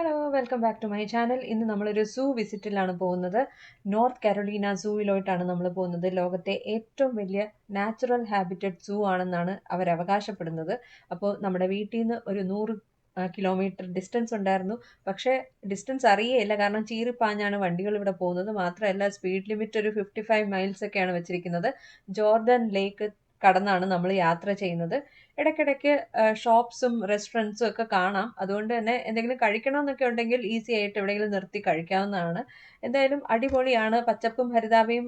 Hello welcome back to my channel ഇന്ന് നമ്മളൊരു സൂ വിസിറ്റിലാണ് പോകുന്നത്. നോർത്ത് കരോളീന സൂവിലോട്ടാണ് നമ്മൾ പോകുന്നത്. ലോകത്തെ ഏറ്റവും വലിയ നാച്ചുറൽ ഹാബിറ്റഡ് സൂ ആണെന്നാണ് അവർ അവകാശപ്പെടുന്നത്. അപ്പോൾ നമ്മുടെ വീട്ടിൽ നിന്ന് ഒരു നൂറ് കിലോമീറ്റർ ഡിസ്റ്റൻസ് ഉണ്ടായിരുന്നു. പക്ഷേ ഡിസ്റ്റൻസ് അറിയേയില്ല. കാരണം ചീറിപ്പാഞ്ഞാണ് വണ്ടികൾ ഇവിടെ പോകുന്നത്. മാത്രമല്ല സ്പീഡ് ലിമിറ്റ് ഒരു ഫിഫ്റ്റി ഫൈവ് മൈൽസ് ഒക്കെയാണ് വെച്ചിരിക്കുന്നത്. ജോർദൻ ലേക്ക് കടന്നാണ് നമ്മൾ യാത്ര ചെയ്യുന്നത്. ഇടയ്ക്കിടയ്ക്ക് ഷോപ്സും റെസ്റ്റോറന്റ്സും ഒക്കെ കാണാം. അതുകൊണ്ട് തന്നെ എന്തെങ്കിലും കഴിക്കണമെന്നൊക്കെ ഉണ്ടെങ്കിൽ ഈസി ആയിട്ട് എവിടെയെങ്കിലും നിർത്തി കഴിക്കാവുന്നതാണ്. എന്തായാലും അടിപൊളിയാണ്. പച്ചപ്പും ഹരിതാപയും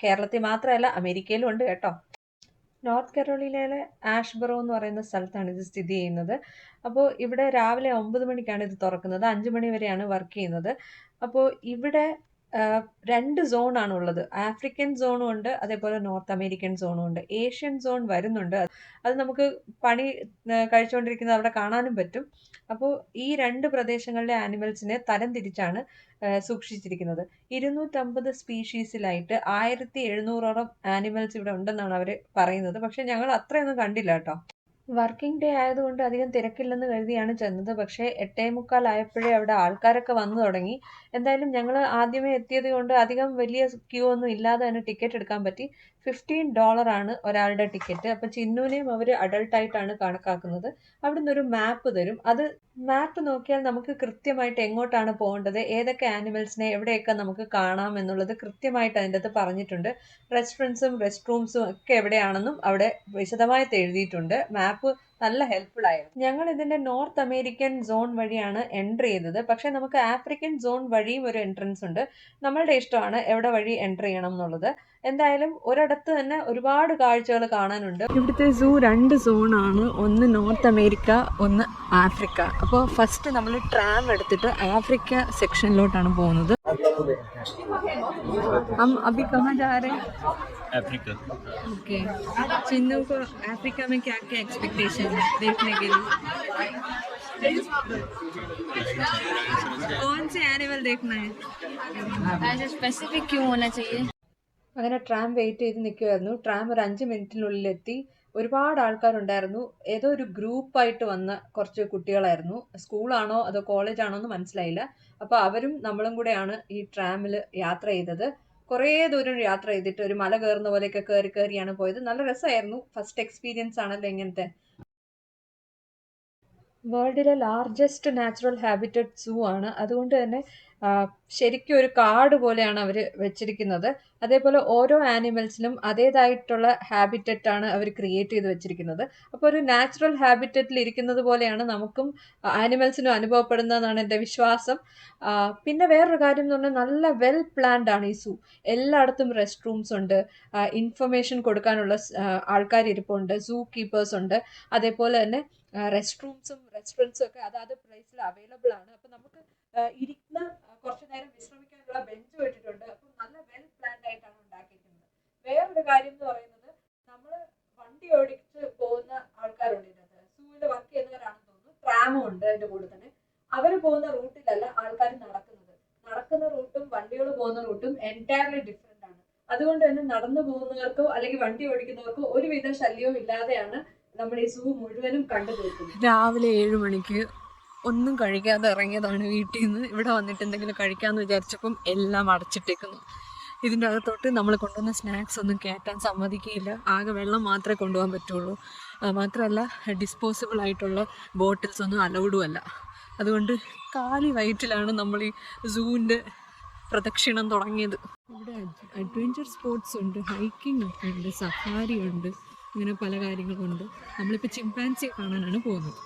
കേരളത്തിൽ മാത്രമല്ല അമേരിക്കയിലും ഉണ്ട് കേട്ടോ. നോർത്ത് കരോളിനയിലെ ആഷ്ബറോ എന്ന് പറയുന്ന സ്ഥലത്താണ് ഇത് സ്ഥിതി ചെയ്യുന്നത്. അപ്പോൾ ഇവിടെ രാവിലെ ഒമ്പത് മണിക്കാണ് ഇത് തുറക്കുന്നത്. അഞ്ച് മണി വരെയാണ് വർക്ക് ചെയ്യുന്നത്. അപ്പോൾ ഇവിടെ രണ്ട് സോണാണ് ഉള്ളത് ആഫ്രിക്കൻ സോണും ഉണ്ട് അതേപോലെ നോർത്ത് അമേരിക്കൻ സോണും ഉണ്ട്. ഏഷ്യൻ സോൺ വരുന്നുണ്ട്. അത് നമുക്ക് പണി കഴിച്ചുകൊണ്ടിരിക്കുന്നത് അവിടെ കാണാനും പറ്റും. അപ്പോൾ ഈ രണ്ട് പ്രദേശങ്ങളിലെ ആനിമൽസിനെ തരം തിരിച്ചാണ് സൂക്ഷിച്ചിരിക്കുന്നത്. ഇരുന്നൂറ്റമ്പത് സ്പീഷീസിലായിട്ട് ആയിരത്തി എഴുന്നൂറോളം ആനിമൽസ് ഇവിടെ ഉണ്ടെന്നാണ് അവർ പറയുന്നത്. പക്ഷെ ഞങ്ങൾ അത്രയൊന്നും കണ്ടില്ല കേട്ടോ. വർക്കിംഗ് ഡേ ആയതുകൊണ്ട് അധികം തിരക്കില്ലെന്ന് കരുതിയാണ് ചെന്നത്. പക്ഷേ എട്ടേ മുക്കാലായപ്പോഴേ അവിടെ ആൾക്കാരൊക്കെ വന്നു തുടങ്ങി. എന്തായാലും ഞങ്ങൾ ആദ്യമേ എത്തിയത് കൊണ്ട് അധികം വലിയ ക്യൂ ഒന്നും ഇല്ലാതെ തന്നെ ടിക്കറ്റ് എടുക്കാൻ പറ്റി. ഫിഫ്റ്റീൻ ആണ് ഒരാളുടെ ടിക്കറ്റ് അപ്പം ചിന്നുവിനെയും അവർ അഡൾട്ടായിട്ടാണ് കണക്കാക്കുന്നത്. അവിടുന്ന് ഒരു മാപ്പ് തരും. അത് മാപ്പ് നോക്കിയാൽ നമുക്ക് കൃത്യമായിട്ട് എങ്ങോട്ടാണ് പോകേണ്ടത് ഏതൊക്കെ ആനിമൽസിനെ എവിടെയൊക്കെ നമുക്ക് കാണാം എന്നുള്ളത് കൃത്യമായിട്ട് അതിന്റെ അകത്ത് പറഞ്ഞിട്ടുണ്ട്. റെസ്റ്റോറൻസും റെസ്റ്റ് റൂംസും ഒക്കെ എവിടെയാണെന്നും അവിടെ വിശദമായിട്ട് എഴുതിയിട്ടുണ്ട്. മാപ്പ് നല്ല ഹെൽപ്ഫുൾ ആയിരുന്നു. ഞങ്ങൾ ഇതിന്റെ നോർത്ത് അമേരിക്കൻ സോൺ വഴിയാണ് എൻട്രി ചെയ്തത്. പക്ഷേ നമുക്ക് ആഫ്രിക്കൻ സോൺ വഴിയും ഒരു എൻട്രൻസ് ഉണ്ട്. നമ്മളുടെ ഇഷ്ടമാണ് എവിടെ വഴി എൻട്രി ചെയ്യണം എന്നുള്ളത്. എന്തായാലും ഒരിടത്ത് തന്നെ ഒരുപാട് കാഴ്ചകൾ കാണാനുണ്ട് ഇവിടുത്തെ സൂ രണ്ട് സോണാണ് ഒന്ന് നോർത്ത് അമേരിക്ക ഒന്ന് ആഫ്രിക്ക അപ്പോൾ ഫസ്റ്റ് നമ്മൾ ട്രാം എടുത്തിട്ട് ആഫ്രിക്ക സെക്ഷനിലോട്ടാണ് പോകുന്നത് हम अभी कहाँ जा रहे हैं अफ्रीका ओके चिन्नू को अफ्रीका में क्या क्या एक्सपेक्टेशन है देखने के लिए कौन से एनिमल देखना है ऐसे स्पेसिफिक क्यों होना चाहिए അങ്ങനെ ട്രാം വെയിറ്റ് ചെയ്ത് നിൽക്കുമായിരുന്നു ട്രാം ഒരു അഞ്ച് മിനിറ്റിനുള്ളിൽ എത്തി ഒരുപാട് ആൾക്കാരുണ്ടായിരുന്നു. ഏതോ ഒരു ഗ്രൂപ്പായിട്ട് വന്ന കുറച്ച് കുട്ടികളായിരുന്നു. സ്കൂളാണോ അതോ കോളേജാണോ എന്ന് മനസ്സിലായില്ല. അപ്പോൾ അവരും നമ്മളും കൂടെയാണ് ഈ ട്രാമിൽ യാത്ര ചെയ്തത്. കുറേ ദൂരം യാത്ര ചെയ്തിട്ട് ഒരു മല കയറുന്ന പോലെയൊക്കെ കയറി കയറിയാണ് പോയത്. നല്ല രസമായിരുന്നു. ഫസ്റ്റ് എക്സ്പീരിയൻസ് ആണല്ലോ ഇങ്ങനത്തെ വേൾഡിലെ ലാർജസ്റ്റ് നാച്ചുറൽ ഹാബിറ്റഡ് സൂ ആണ്. അതുകൊണ്ട് തന്നെ ശരിക്കും ഒരു കാട് പോലെയാണ് അവർ വെച്ചിരിക്കുന്നത്. അതേപോലെ ഓരോ ആനിമൽസിനും അതേതായിട്ടുള്ള ഹാബിറ്ററ്റ് ആണ് അവർ ക്രിയേറ്റ് ചെയ്ത് വെച്ചിരിക്കുന്നത്. അപ്പോൾ ഒരു നാച്ചുറൽ ഹാബിറ്ററ്റിൽ ഇരിക്കുന്നത് പോലെയാണ് നമുക്കും ആനിമൽസിനും അനുഭവപ്പെടുന്നതെന്നാണ് എന്റെ വിശ്വാസം. പിന്നെ വേറൊരു കാര്യം എന്ന് പറഞ്ഞാൽ നല്ല വെൽ പ്ലാൻഡ് ആണ് ഈ സൂ എല്ലായിടത്തും റെസ്റ്റ് റൂംസ് ഉണ്ട് ഇൻഫർമേഷൻ കൊടുക്കാനുള്ള ആൾക്കാർ ഇരിപ്പുണ്ട് സൂ കീപ്പേഴ്സ് ഉണ്ട്. അതേപോലെ തന്നെ റെസ്റ്റ് റൂംസും റെസ്റ്റോറന്റ്സും ഒക്കെ അതാത് പ്ലേസിൽ അവൈലബിൾ ആണ്. അപ്പം നമുക്ക് ഇരിക്കുന്ന കുറച്ച് നേരം വിശ്രമിക്കാനുള്ള ബെഞ്ച് ഇട്ടിട്ടുണ്ട്. അപ്പം നല്ല വെൽ പ്ലാൻഡ് ആയിട്ടാണ് ഉണ്ടാക്കിയിരിക്കുന്നത്. വേറൊരു കാര്യം എന്ന് പറയുന്നത് നമ്മൾ വണ്ടി ഓടിച്ച് പോകുന്ന ആൾക്കാരുണ്ട് ഇതിനകത്ത്. സൂവിൽ വർക്ക് ചെയ്യുന്നവരാണെന്ന് തോന്നുന്നു. ട്രാമും ഉണ്ട് അതിന്റെ കൂടെ തന്നെ. അവർ പോകുന്ന റൂട്ടിലല്ല ആൾക്കാർ നടക്കുന്നത്. നടക്കുന്ന റൂട്ടും വണ്ടികൾ പോകുന്ന റൂട്ടും എന്റയർലി ഡിഫറെന്റ് ആണ്. അതുകൊണ്ട് തന്നെ നടന്നു പോകുന്നവർക്കോ അല്ലെങ്കിൽ വണ്ടി ഓടിക്കുന്നവർക്കോ ഒരുവിധ ശല്യവും ഇല്ലാതെയാണ് നമ്മൾ ഈ സൂ മുഴുവനും കണ്ടു തീർക്കും രാവിലെ ഏഴ് മണിക്ക് ഒന്നും കഴിക്കാതെ ഇറങ്ങിയതാണ് വീട്ടിൽ നിന്ന്. ഇവിടെ വന്നിട്ട് എന്തെങ്കിലും കഴിക്കാമെന്ന് വിചാരിച്ചപ്പം എല്ലാം അടച്ചിട്ടേക്കുന്നു. ഇതിന്റെ അകത്തോട്ട് നമ്മൾ കൊണ്ടുവന്ന സ്നാക്സ് ഒന്നും കയറ്റാൻ സമ്മതിക്കുകയില്ല. ആകെ വെള്ളം മാത്രമേ കൊണ്ടുപോകാൻ പറ്റുള്ളൂ. മാത്രമല്ല ഡിസ്പോസിബിൾ ആയിട്ടുള്ള ബോട്ടിൽസ് ഒന്നും അലൗഡും അല്ല. അതുകൊണ്ട് കാലി വയറ്റിലാണ് നമ്മൾ ഈ സൂവിന്റെ പ്രദക്ഷിണം തുടങ്ങിയത്. ഇവിടെ അഡ്വഞ്ചർ സ്പോർട്സ് ഉണ്ട് ഹൈക്കിംഗ് ഒക്കെ ഉണ്ട് സഫാരി ഉണ്ട്. ഇങ്ങനെ പല കാര്യങ്ങൾ കാര്യങ്ങളുണ്ട് നമ്മളിപ്പോൾ ചിമ്പാൻസിയെ കാണാനാണ് പോകുന്നത്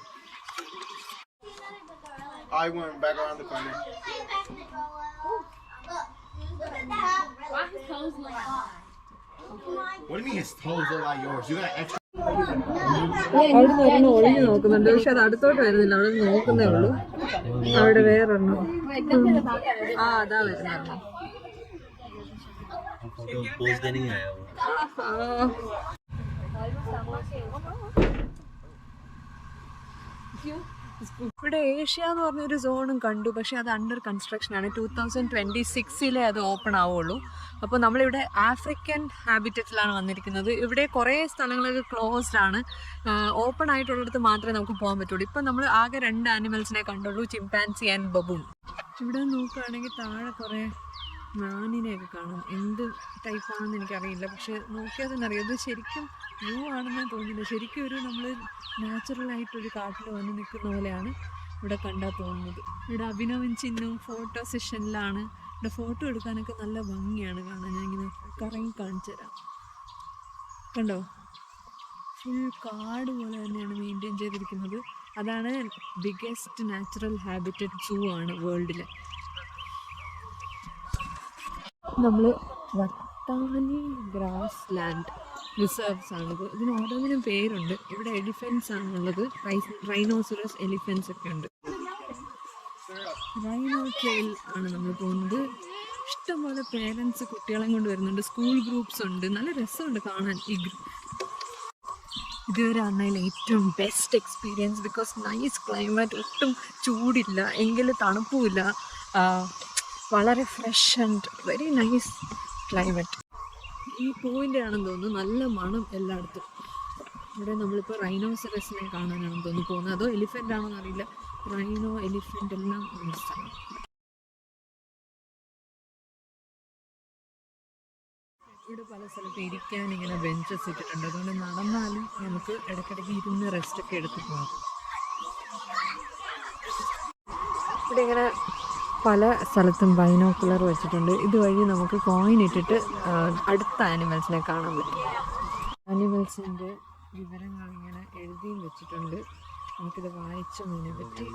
I went back around the corner. What do you mean his toes look like yours? You got extra. അവിടെ നിന്ന് ഒളിഞ്ഞു നോക്കുന്നുണ്ട് പക്ഷെ അത് അടുത്തോട്ട് വരുന്നില്ല അവിടെ നോക്കുന്നേ ഉള്ളൂ അവിടെ വേറെണ്ണം ആ അതാ വരുന്നത് ഇവിടെ ഏഷ്യ എന്ന് പറഞ്ഞൊരു സോണും കണ്ടു. പക്ഷേ അത് അണ്ടർ കൺസ്ട്രക്ഷൻ ആണ്. ടൂ തൗസൻഡ് ട്വന്റി സിക്സിലേ അത് ഓപ്പൺ ആവുള്ളൂ. അപ്പോൾ നമ്മളിവിടെ ആഫ്രിക്കൻ ഹാബിറ്ററ്റിലാണ് വന്നിരിക്കുന്നത്. ഇവിടെ കുറേ സ്ഥലങ്ങളൊക്കെ ക്ലോസ്ഡ് ആണ്. ഓപ്പൺ ആയിട്ടുള്ളിടത്ത് മാത്രമേ നമുക്ക് പോകാൻ പറ്റുള്ളൂ. ഇപ്പം നമ്മൾ ആകെ രണ്ട് ആനിമൽസിനെ കണ്ടുള്ളൂ ചിമ്പാൻസി ആൻഡ് ബബൂൺ ഇവിടെ നോക്കുകയാണെങ്കിൽ താഴെ കുറേ മാനിനെയൊക്കെ കാണും. എന്ത് ടൈപ്പാണെന്ന് എനിക്കറിയില്ല. പക്ഷെ നോക്കിയാൽ തന്നെ അറിയാം. ഇത് ശരിക്കും വ്യൂ ആണെന്ന് തോന്നുന്നില്ല ശരിക്കും ഒരു നമ്മൾ നാച്ചുറലായിട്ടൊരു കാട്ടിൽ വന്ന് നിൽക്കുന്ന പോലെയാണ് ഇവിടെ കണ്ടാൽ തോന്നുന്നത്. ഇവിടെ അഭിനവൻ ചിഹ്നവും ഫോട്ടോ സെഷനിലാണ്. ഇവിടെ ഫോട്ടോ എടുക്കാനൊക്കെ നല്ല ഭംഗിയാണ് കാണാൻ. ഞാൻ ഇങ്ങനെ കറങ്ങി കാണിച്ചു തരാം. കണ്ടോ? ഫുൾ കാട് പോലെ തന്നെയാണ് മെയിന്റെയിൻ ചെയ്തിരിക്കുന്നത്. അതാണ് ബിഗ്ഗസ്റ്റ് നാച്ചുറൽ ഹാബിറ്റഡ് സൂ ആണ് വേൾഡിലെ. നമ്മൾ വട്ടാനി ഗ്രാസ് ലാൻഡ് റിസർവ്സ് ആണിത് ഇതിന് ഓരോന്നിനും പേരുണ്ട്. ഇവിടെ എലിഫൻസ് ആണുള്ളത് റൈനോസറസ് എലിഫൻസ് ഒക്കെ ഉണ്ട് റൈനോ ട്രെയിൽ ആണ് നമ്മൾ പോകുന്നത്. ഇഷ്ടംപോലെ പേരൻസ് കുട്ടികളെ കൊണ്ട് വരുന്നുണ്ട്. സ്കൂൾ ഗ്രൂപ്പ്സ് ഉണ്ട് നല്ല രസമുണ്ട് കാണാൻ. ഈ ഇതുവരെ അന്നതിൽ ഏറ്റവും best experience because nice climate ഒട്ടും ചൂടില്ല. എങ്കിലും തണുപ്പുമില്ല. വളരെ fresh and very nice climate ഈ പൂവിന്റെ ആണെന്ന് തോന്നുന്നു നല്ല മണം എല്ലായിടത്തും. ഇവിടെ നമ്മളിപ്പോൾ റൈനോസറസിനെ കാണാനാണെന്ന് തോന്നുന്നു. പോകുന്നത് അതോ എലിഫന്റ് ആണോ എന്നറിയില്ല റൈനോ എലിഫന്റ് എല്ലാം ഉള്ള സ്ഥലം. ഇവിടെ പല സ്ഥലത്ത് ഇരിക്കാൻ ഇങ്ങനെ ബെഞ്ചസ് ഇട്ടിട്ടുണ്ട്. അതുകൊണ്ട് നടന്നാലും നമുക്ക് ഇടയ്ക്കിടയ്ക്ക് ഇരുന്ന് റെസ്റ്റ് ഒക്കെ എടുത്ത് പോകാം ഇവിടെ ഇങ്ങനെ പല സ്ഥലത്തും ബൈനോക്കുലർ വെച്ചിട്ടുണ്ട്. ഇതുവഴി നമുക്ക് കോയിൻ ഇട്ടിട്ട് അടുത്ത ആനിമൽസിനെ കാണാൻ പറ്റും. ആനിമൽസിന്റെ വിവരങ്ങൾ ഇങ്ങനെ എഴുതിയും വെച്ചിട്ടുണ്ട്. നമുക്കിത് വായിച്ചു മീനെ പറ്റി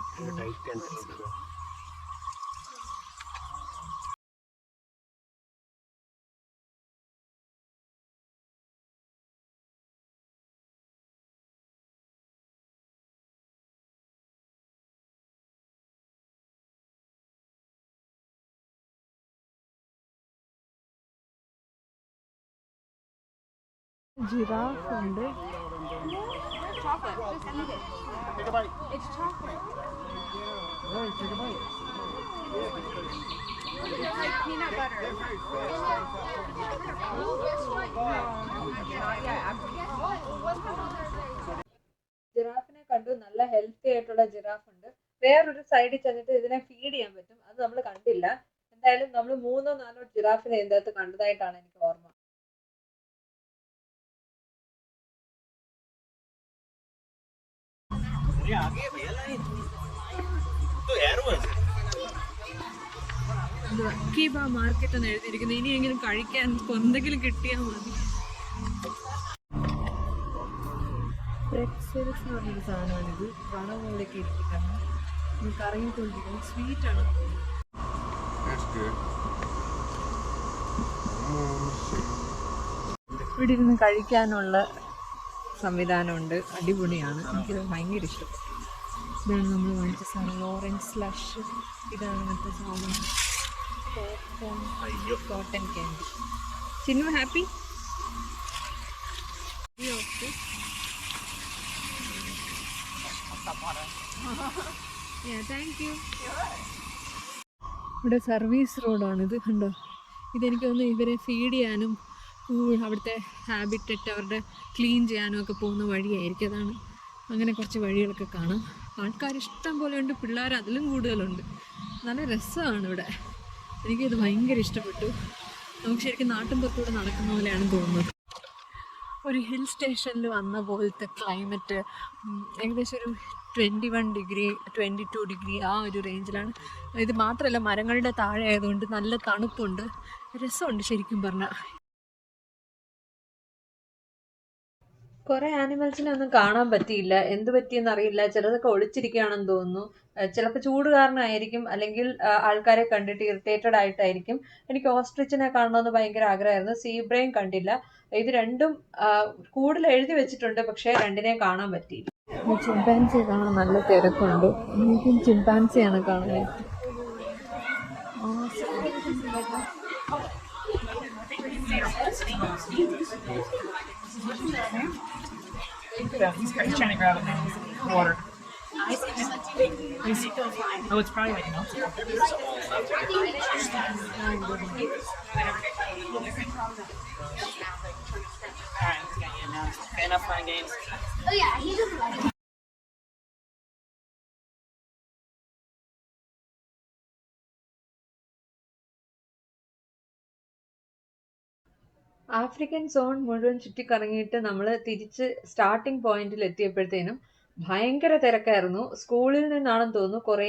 ജിറാഫ് ഉണ്ട്. ജിറാഫിനെ കണ്ടു. നല്ല ഹെൽത്തി ആയിട്ടുള്ള ജിറാഫ് ഉണ്ട്. വേറൊരു സൈഡിൽ ചെന്നിട്ട് ഇതിനെ ഫീഡ് ചെയ്യാൻ പറ്റും. അത് നമ്മൾ കണ്ടില്ല. എന്തായാലും നമ്മൾ മൂന്നോ നാലോ ജിറാഫിനെ ഇതിനകത്ത് കണ്ടതായിട്ടാണ് എനിക്ക് ഓർമ്മ. മാർക്കറ്റ് എന്ന് എഴുതിയിരിക്കുന്നത്. ഇനിയെങ്കിലും കഴിക്കാൻ എന്തെങ്കിലും കിട്ടിയാൽ മതി. പറഞ്ഞൊരു സാധനമാണിത് വളവുകളിലേക്ക് ഇരിക്കുകയാണ് നമുക്ക് അറിയിക്കൊണ്ടിരിക്കുന്നത് സ്വീറ്റാണ് ഇവിടെ ഇരുന്ന് കഴിക്കാനുള്ള സംവിധാനമുണ്ട്. അടിപൊളിയാണ്. എനിക്കിത് ഭയങ്കര ഇഷ്ടം. ഇതാണ് നമ്മൾ വാങ്ങിച്ച സാധനം. ഓറഞ്ച് സ്ലഷ് ഇതാണ് മറ്റേ സാധനം. Cotton candy Chinnu happy thank you ഇവിടെ സർവീസ് റോഡാണിത് കണ്ടോ? ഇതെനിക്ക് തോന്നുന്നു ഇവരെ ഫീഡ് ചെയ്യാനും അവിടുത്തെ ഹാബിറ്ററ്റ് അവരുടെ ക്ലീൻ ചെയ്യാനും ഒക്കെ പോകുന്ന വഴിയായിരിക്കും അതാണ്. അങ്ങനെ കുറച്ച് വഴികളൊക്കെ കാണാം. ആൾക്കാർ ഇഷ്ടം പോലെ ഉണ്ട് പിള്ളേർ അതിലും കൂടുതലുണ്ട്. നല്ല രസമാണ് ഇവിടെ. എനിക്കിത് ഭയങ്കര ഇഷ്ടപ്പെട്ടു. നമുക്ക് ശരിക്കും നാട്ടിൻ പുറത്തൂടെ നടക്കുന്ന പോലെയാണ് തോന്നുന്നത്. ഒരു ഹിൽ സ്റ്റേഷനിൽ വന്ന പോലത്തെ ക്ലൈമറ്റ് ഏകദേശം ഒരു twenty one degree twenty two degree ആ ഒരു റേഞ്ചിലാണ് ഇത് മാത്രമല്ല മരങ്ങളുടെ താഴെ ആയതുകൊണ്ട് നല്ല തണുപ്പുണ്ട്. രസമുണ്ട് ശരിക്കും പറഞ്ഞാൽ കുറെ ആനിമൽസിനെ ഒന്നും കാണാൻ പറ്റിയില്ല. എന്ത് പറ്റിയെന്ന് അറിയില്ല. ചിലതൊക്കെ ഒളിച്ചിരിക്കുകയാണെന്ന് തോന്നുന്നു. ചിലപ്പോൾ ചൂട് കാരണമായിരിക്കും അല്ലെങ്കിൽ ആൾക്കാരെ കണ്ടിട്ട് ഇറിറ്റേറ്റഡ് ആയിട്ടായിരിക്കും. എനിക്ക് ഓസ്ട്രിച്ചിനെ കാണണമെന്ന് ഭയങ്കര ആഗ്രഹമായിരുന്നു. സീബ്രയും കണ്ടില്ല. ഇത് രണ്ടും കൂടുതൽ എഴുതി വെച്ചിട്ടുണ്ട്. പക്ഷേ രണ്ടിനെയും കാണാൻ പറ്റിയില്ല. ചിമ്പാൻസിയെ കാണാൻ നല്ല തിരക്കുണ്ട്. എനിക്കും ചിമ്പാൻസിയാണ് കാണാൻ He's, he's trying to grab it now. Water. Oh, it's probably like melted. Alright, enough fun games. Oh yeah, he doesn't like it. African zone മുഴുവൻ ചുറ്റിക്കറങ്ങിയിട്ട് നമ്മൾ തിരിച്ച് സ്റ്റാർട്ടിംഗ് പോയിന്റിൽ എത്തിയപ്പോഴത്തേനും ഭയങ്കര തിരക്കായിരുന്നു. സ്കൂളിൽ നിന്നാണെന്ന് തോന്നുന്നു കുറേ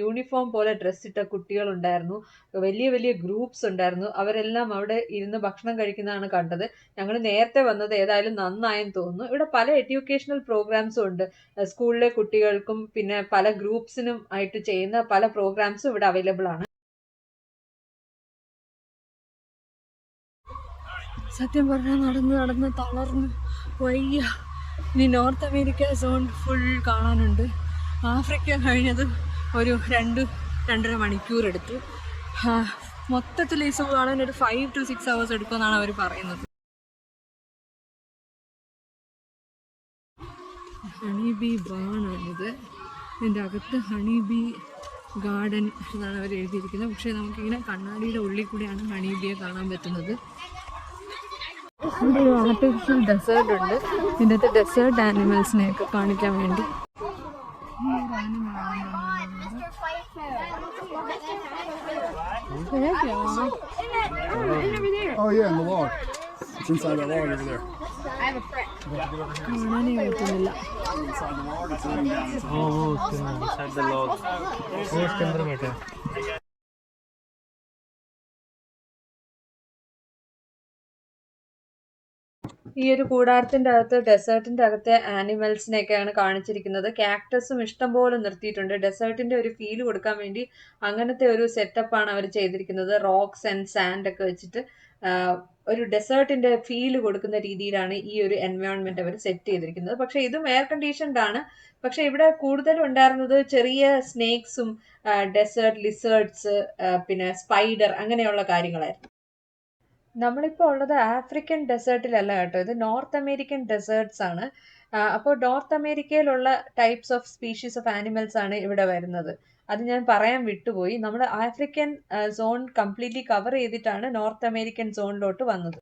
യൂണിഫോം പോലെ ഡ്രസ് ഇട്ട കുട്ടികളുണ്ടായിരുന്നു. വലിയ വലിയ ഗ്രൂപ്പ്സ് ഉണ്ടായിരുന്നു. അവരെല്ലാം അവിടെ ഇരുന്ന് ഭക്ഷണം കഴിക്കുന്നതാണ് കണ്ടത്. ഞങ്ങൾ നേരത്തെ വന്നത് ഏതായാലും നന്നായെന്ന് തോന്നുന്നു. ഇവിടെ പല എഡ്യൂക്കേഷണൽ പ്രോഗ്രാംസും ഉണ്ട്. സ്കൂളിലെ കുട്ടികൾക്കും പിന്നെ പല ഗ്രൂപ്പ്സിനും ആയിട്ട് ചെയ്യുന്ന പല പ്രോഗ്രാംസും ഇവിടെ അവൈലബിൾ ആണ്. സത്യം പറഞ്ഞാൽ നടന്ന് നടന്ന് തളർന്ന് വയ്യ. ഇനി നോർത്ത് അമേരിക്ക സോൺ ഫുൾ കാണാനുണ്ട്. ആഫ്രിക്ക കഴിഞ്ഞത് ഒരു രണ്ട് രണ്ടര മണിക്കൂർ എടുത്തു. മൊത്തത്തിൽ ഈ സോ കാണാൻ ഒരു ഫൈവ് ടു സിക്സ് അവേഴ്സ് എടുക്കുമെന്നാണ് അവർ പറയുന്നത്. ഹണി ബി ബാണാണിത്. ഇതിന്റെ അകത്ത് ഹണി ബി ഗാർഡൻ എന്നാണ് അവർ എഴുതിയിരിക്കുന്നത്. പക്ഷേ നമുക്കിങ്ങനെ കണ്ണാടിയുടെ ഉള്ളിൽ കൂടെയാണ് ഹണി ബിയെ കാണാൻ പറ്റുന്നത്. ഒരു ആർട്ടിഫിഷ്യൽ ഡെസേർട്ട് ഉണ്ട്. ഇതിന്റെ അകത്ത് ഡെസേർട്ട് ആനിമൽസിനെ ഒക്കെ കാണിക്കാൻ വേണ്ടി. ഓ ഓ ചന്ദ്രമേട്ടാ ഈ ഒരു കൂടാരത്തിന്റെ അകത്ത് ഡെസേർട്ടിന്റെ അകത്തെ ആനിമൽസിനെയൊക്കെയാണ് കാണിച്ചിരിക്കുന്നത്. കാക്ടസും ഇഷ്ടംപോലെ നിർത്തിയിട്ടുണ്ട്. ഡെസേർട്ടിന്റെ ഒരു ഫീൽ കൊടുക്കാൻ വേണ്ടി അങ്ങനത്തെ ഒരു സെറ്റപ്പാണ് അവർ ചെയ്തിരിക്കുന്നത്. റോക്സ് ആൻഡ് സാൻഡ് ഒക്കെ വെച്ചിട്ട് ഒരു ഡെസേർട്ടിന്റെ ഫീൽ കൊടുക്കുന്ന രീതിയിലാണ് ഈ ഒരു എൻവയോൺമെന്റ് അവർ സെറ്റ് ചെയ്തിരിക്കുന്നത്. പക്ഷെ ഇതും എയർ കണ്ടീഷൻഡ് ആണ്. പക്ഷെ ഇവിടെ കൂടുതലും ഉണ്ടായിരുന്നത് ചെറിയ സ്നേക്സും ഡെസേർട്ട് ലിസേർട്സ് പിന്നെ സ്പൈഡർ അങ്ങനെയുള്ള കാര്യങ്ങളായിരുന്നു. നമ്മളിപ്പോൾ ഉള്ളത് ആഫ്രിക്കൻ ഡെസേർട്ടിലല്ല കേട്ടോ. ഇത് നോർത്ത് അമേരിക്കൻ ഡെസേർട്സ് ആണ്. അപ്പോൾ നോർത്ത് അമേരിക്കയിലുള്ള types of species of animals ആണ് ഇവിടെ വരുന്നത്. അത് ഞാൻ പറയാൻ വിട്ടുപോയി. നമ്മൾ ആഫ്രിക്കൻ സോൺ കംപ്ലീറ്റ്ലി കവർ ചെയ്തിട്ടാണ് നോർത്ത് അമേരിക്കൻ സോണിലോട്ട് വന്നത്.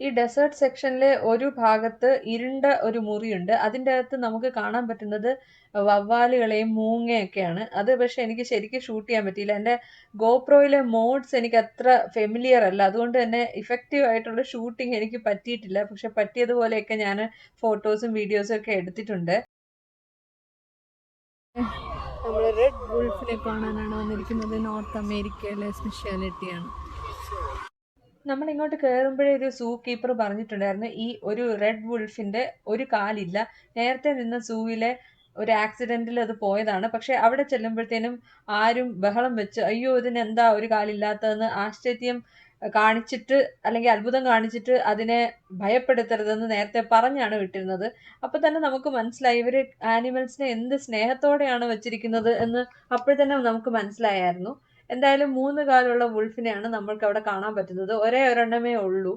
ഈ ഡെസേർട്ട് സെക്ഷനിലെ ഒരു ഭാഗത്ത് ഇരുണ്ട ഒരു മുറിയുണ്ട്. അതിന്റെ അകത്ത് നമുക്ക് കാണാൻ പറ്റുന്നത് വവ്വാലുകളെയും മൂങ്ങയൊക്കെയാണ്. അത് പക്ഷെ എനിക്ക് ശരിക്കും ഷൂട്ട് ചെയ്യാൻ പറ്റിയില്ല. എന്റെ ഗോപ്രോയിലെ മോഡ്സ് എനിക്ക് അത്ര ഫെമിലിയർ അല്ല. അതുകൊണ്ട് തന്നെ ഇഫക്റ്റീവ് ആയിട്ടുള്ള ഷൂട്ടിംഗ് എനിക്ക് പറ്റിയിട്ടില്ല. പക്ഷെ പറ്റിയതുപോലെയൊക്കെ ഞാൻ ഫോട്ടോസും വീഡിയോസും ഒക്കെ എടുത്തിട്ടുണ്ട്. നമ്മൾ റെഡ് ഗുൾഫിനെ കാണാനാണ് വന്നിരിക്കുന്നത്. നോർത്ത് അമേരിക്കയിലെ സ്പെഷ്യാലിറ്റിയാണ് നമ്മൾ ഇങ്ങോട്ട് കയറുമ്പോഴേ ഒരു സൂ കീപ്പർ പറഞ്ഞിട്ടുണ്ടായിരുന്നു ഈ ഒരു റെഡ് വുൾഫിന്റെ ഒരു കാലില്ല. നേരത്തെ നിന്ന സൂവിലെ ഒരു ആക്സിഡന്റിൽ അത് പോയതാണ്. പക്ഷെ അവിടെ ചെല്ലുമ്പോഴത്തേനും ആരും ബഹളം വെച്ച് അയ്യോ ഇതിന് എന്താ ഒരു കാലില്ലാത്തതെന്ന് ആശ്ചര്യം കാണിച്ചിട്ട് അല്ലെങ്കിൽ അത്ഭുതം കാണിച്ചിട്ട് അതിനെ ഭയപ്പെടുത്തരുതെന്ന് നേരത്തെ പറഞ്ഞാണ് വിട്ടിരുന്നത്. അപ്പൊ തന്നെ നമുക്ക് മനസ്സിലായി ഇവർ ആനിമൽസിനെ എന്ത് സ്നേഹത്തോടെയാണ് വെച്ചിരിക്കുന്നത് എന്ന് അപ്പോൾ തന്നെ നമുക്ക് മനസ്സിലായായിരുന്നു. എന്തായാലും മൂന്ന് കാലുള്ള വുൾഫിനെയാണ് നമ്മൾക്ക് അവിടെ കാണാൻ പറ്റുന്നത്. ഒരേ ഒരെണ്ണമേ ഉള്ളൂ.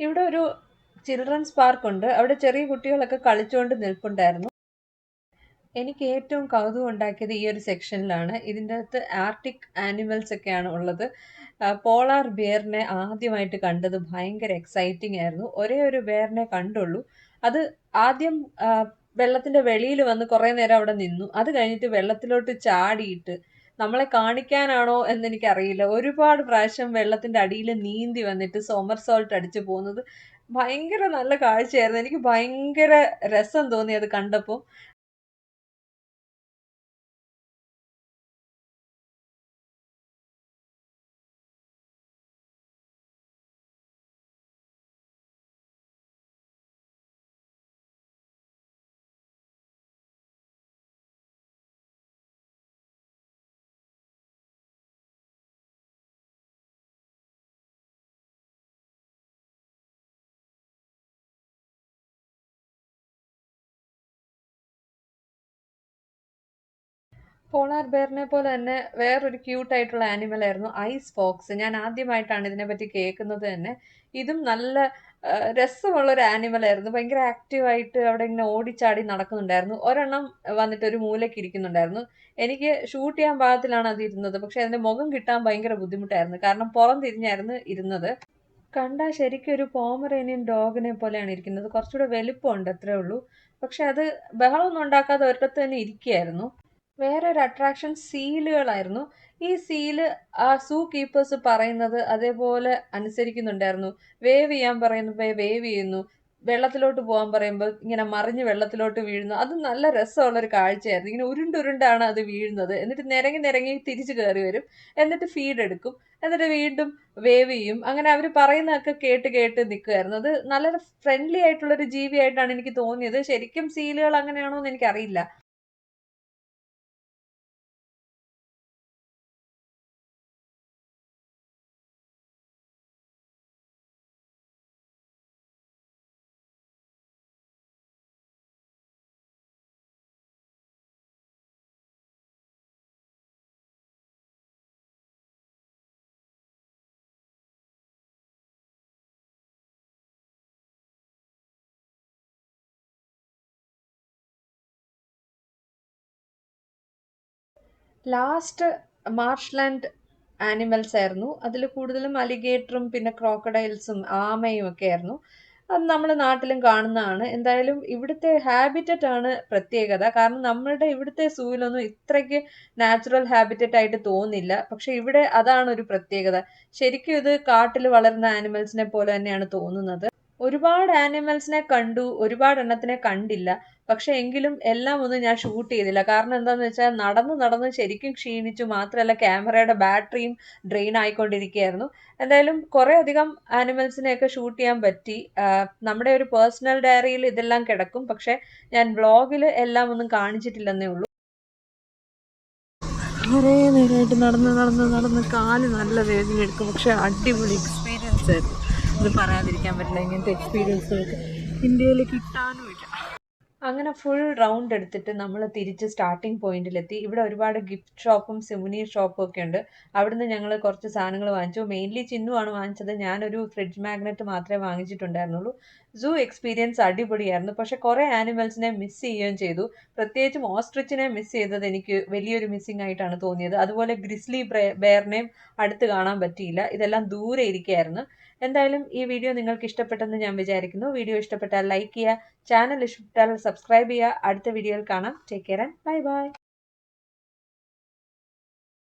ഇവിടെ ഒരു ചിൽഡ്രൻസ് പാർക്ക് ഉണ്ട് അവിടെ ചെറിയ കുട്ടികളൊക്കെ കളിച്ചുകൊണ്ട് നിൽപ്പുണ്ടായിരുന്നു. എനിക്ക് ഏറ്റവും കൗതുകം ഉണ്ടാക്കിയത് ഈ ഒരു സെക്ഷനിലാണ്. ഇതിന്റെ അകത്ത് ആർട്ടിക് ആനിമൽസ് ഒക്കെയാണ് ഉള്ളത്. പോളാർ ബിയറിനെ ആദ്യമായിട്ട് കണ്ടത് ഭയങ്കര എക്സൈറ്റിംഗ് ആയിരുന്നു. ഒരേ ഒരു ബിയറിനെ കണ്ടുള്ളൂ. അത് ആദ്യം വെള്ളത്തിന്റെ വെളിയിൽ വന്ന് കുറേ നേരം അവിടെ നിന്നു. അത് കഴിഞ്ഞിട്ട് വെള്ളത്തിലോട്ട് ചാടിയിട്ട് നമ്മളെ കാണിക്കാനാണോ എന്ന് എനിക്കറിയില്ല ഒരുപാട് പ്രാവശ്യം വെള്ളത്തിന്റെ അടിയിൽ നീന്തി വന്നിട്ട് സോമർ സോൾട്ട് അടിച്ചു പോകുന്നത് ഭയങ്കര നല്ല കാഴ്ചയായിരുന്നു. എനിക്ക് ഭയങ്കര രസം തോന്നി അത് കണ്ടപ്പോൾ. പോളാർ ബെയറിനെ പോലെ തന്നെ വേറൊരു ക്യൂട്ടായിട്ടുള്ള ആനിമൽ ആയിരുന്നു ഐസ് ഫോക്സ് ഞാൻ ആദ്യമായിട്ടാണ് ഇതിനെപ്പറ്റി കേൾക്കുന്നത് തന്നെ. ഇതും നല്ല രസമുള്ളൊരു ആയിരുന്നു. ഭയങ്കര ആക്റ്റീവായിട്ട് അവിടെ ഇങ്ങനെ ഓടിച്ചാടി നടക്കുന്നുണ്ടായിരുന്നു. ഒരെണ്ണം വന്നിട്ട് ഒരു മൂലയ്ക്ക് ഇരിക്കുന്നുണ്ടായിരുന്നു. എനിക്ക് ഷൂട്ട് ചെയ്യാൻ പാകത്തിലാണ് അത് ഇരുന്നത്. പക്ഷെ അതിന്റെ മുഖം കിട്ടാൻ ഭയങ്കര ബുദ്ധിമുട്ടായിരുന്നു. കാരണം പുറം തിരിഞ്ഞായിരുന്നു ഇരുന്നത്. കണ്ടാൽ ശരിക്കും ഒരു പോമറേനിയൻ ഡോഗിനെ പോലെയാണ് ഇരിക്കുന്നത്. കുറച്ചുകൂടെ വലുപ്പമുണ്ട് അത്രേ ഉള്ളൂ. പക്ഷെ അത് ബഹളമൊന്നും ഉണ്ടാക്കാതെ ഒരിടത്ത് തന്നെ ഇരിക്കുകയായിരുന്നു. വേറെ ഒരു അട്രാക്ഷൻ സീലുകളായിരുന്നു. ഈ സീൽ ആ സൂ കീപ്പേഴ്സ് പറയുന്നത് അതേപോലെ അനുസരിക്കുന്നുണ്ടായിരുന്നു. വേവ് ചെയ്യാൻ പറയുമ്പോൾ വേവ് ചെയ്യുന്നു. വെള്ളത്തിലോട്ട് പോകാൻ പറയുമ്പോൾ ഇങ്ങനെ മറിഞ്ഞ് വെള്ളത്തിലോട്ട് വീഴുന്നു. അത് നല്ല രസമുള്ള ഒരു കാഴ്ചയായിരുന്നു. ഇങ്ങനെ ഉരുണ്ടുരുണ്ടാണ് അത് വീഴുന്നത്. എന്നിട്ട് നിരങ്ങി നിരങ്ങി തിരിച്ചു കയറി വരും. എന്നിട്ട് ഫീഡ് എടുക്കും. എന്നിട്ട് വീണ്ടും വേവ് ചെയ്യും. അങ്ങനെ അവർ പറയുന്നതൊക്കെ കേട്ട് കേട്ട് നിൽക്കുമായിരുന്നു അത് നല്ലൊരു ഫ്രണ്ട്ലി ആയിട്ടുള്ളൊരു ജീവിയായിട്ടാണ് എനിക്ക് തോന്നിയത്. ശരിക്കും സീലുകൾ അങ്ങനെയാണോ എന്ന് എനിക്കറിയില്ല. ലാസ്റ്റ് മാർഷ് ലാൻഡ് ആനിമൽസ് ആയിരുന്നു. അതിൽ കൂടുതലും അലിഗേറ്ററും പിന്നെ ക്രോക്കഡൈൽസും ആമയും ഒക്കെ ആയിരുന്നു. അത് നമ്മൾ നാട്ടിലും കാണുന്നതാണ്. എന്തായാലും ഇവിടുത്തെ ഹാബിറ്ററ്റ് ആണ് പ്രത്യേകത. കാരണം നമ്മളുടെ ഇവിടുത്തെ സൂവിലൊന്നും ഇത്രയ്ക്ക് നാച്ചുറൽ ഹാബിറ്ററ്റ് ആയിട്ട് തോന്നില്ല. പക്ഷെ ഇവിടെ അതാണ് ഒരു പ്രത്യേകത. ശരിക്കും ഇത് കാട്ടിൽ വളരുന്ന ആനിമൽസിനെ പോലെ തന്നെയാണ് തോന്നുന്നത്. ഒരുപാട് ആനിമൽസിനെ കണ്ടു ഒരുപാട് എണ്ണത്തിനെ കണ്ടില്ല. പക്ഷെ എങ്കിലും എല്ലാം ഒന്നും ഞാൻ ഷൂട്ട് ചെയ്തില്ല. കാരണം എന്താന്ന് വെച്ചാൽ നടന്ന് നടന്ന് ശരിക്കും ക്ഷീണിച്ചു മാത്രമല്ല ക്യാമറയുടെ ബാറ്ററിയും ഡ്രെയിൻ ആയിക്കൊണ്ടിരിക്കുകയായിരുന്നു. എന്തായാലും കുറേ അധികം ആനിമൽസിനെയൊക്കെ ഷൂട്ട് ചെയ്യാൻ പറ്റി. നമ്മുടെ ഒരു പേഴ്സണൽ ഡയറിയിൽ ഇതെല്ലാം കിടക്കും. പക്ഷെ ഞാൻ വ്ളോഗിൽ എല്ലാം ഒന്നും കാണിച്ചിട്ടില്ലെന്നേ ഉള്ളൂ. കുറേ നേരമായിട്ട് നടന്ന് നടന്ന് നടന്ന് കാൽ നല്ല വേദന എടുക്കും പക്ഷെ അടിപൊളി എക്സ്പീരിയൻസ് ആയിരുന്നു. ഇത് പറയാതിരിക്കാൻ പറ്റില്ല. ഇങ്ങനത്തെ എക്സ്പീരിയൻസുകൾക്ക് ഇന്ത്യയിൽ കിട്ടാനുമില്ല അങ്ങനെ ഫുൾ റൗണ്ട് എടുത്തിട്ട് നമ്മൾ തിരിച്ച് സ്റ്റാർട്ടിംഗ് പോയിന്റിലെത്തി ഇവിടെ ഒരുപാട് ഗിഫ്റ്റ് ഷോപ്പും സിമുനീർ ഷോപ്പും ഒക്കെ ഉണ്ട്. അവിടുന്ന് ഞങ്ങൾ കുറച്ച് സാധനങ്ങൾ വാങ്ങിച്ചു. മെയിൻലി ചിന്നുവാണ് വാങ്ങിച്ചത്. ഞാനൊരു ഫ്രിഡ്ജ് മാഗ്നറ്റ് മാത്രമേ വാങ്ങിച്ചിട്ടുണ്ടായിരുന്നുള്ളൂ. സൂ എക്സ്പീരിയൻസ് അടിപൊളിയായിരുന്നു. പക്ഷെ കുറേ ആനിമൽസിനെ മിസ് ചെയ്യുകയും ചെയ്തു. പ്രത്യേകിച്ചും ഓസ്ട്രിച്ചിനെ മിസ് ചെയ്തത് എനിക്ക് വലിയൊരു മിസ്സിംഗ് ആയിട്ടാണ് തോന്നിയത്. അതുപോലെ ഗ്രിസ്ലി ബെയറിനെയും അടുത്ത് കാണാൻ പറ്റിയില്ല. ഇതെല്ലാം ദൂരെ ഇരിക്കുകയായിരുന്നു. എന്തായാലും ഈ വീഡിയോ നിങ്ങൾക്ക് ഇഷ്ടപ്പെട്ടെന്ന് ഞാൻ വിചാരിക്കുന്നു. വീഡിയോ ഇഷ്ടപ്പെട്ടാൽ ലൈക്ക് ചെയ്യുക ചാനൽ ഇഷ്ടപ്പെട്ടാൽ സബ്സ്ക്രൈബ് ചെയ്യുക. അടുത്ത വീഡിയോയിൽ കാണാം. Take care and bye bye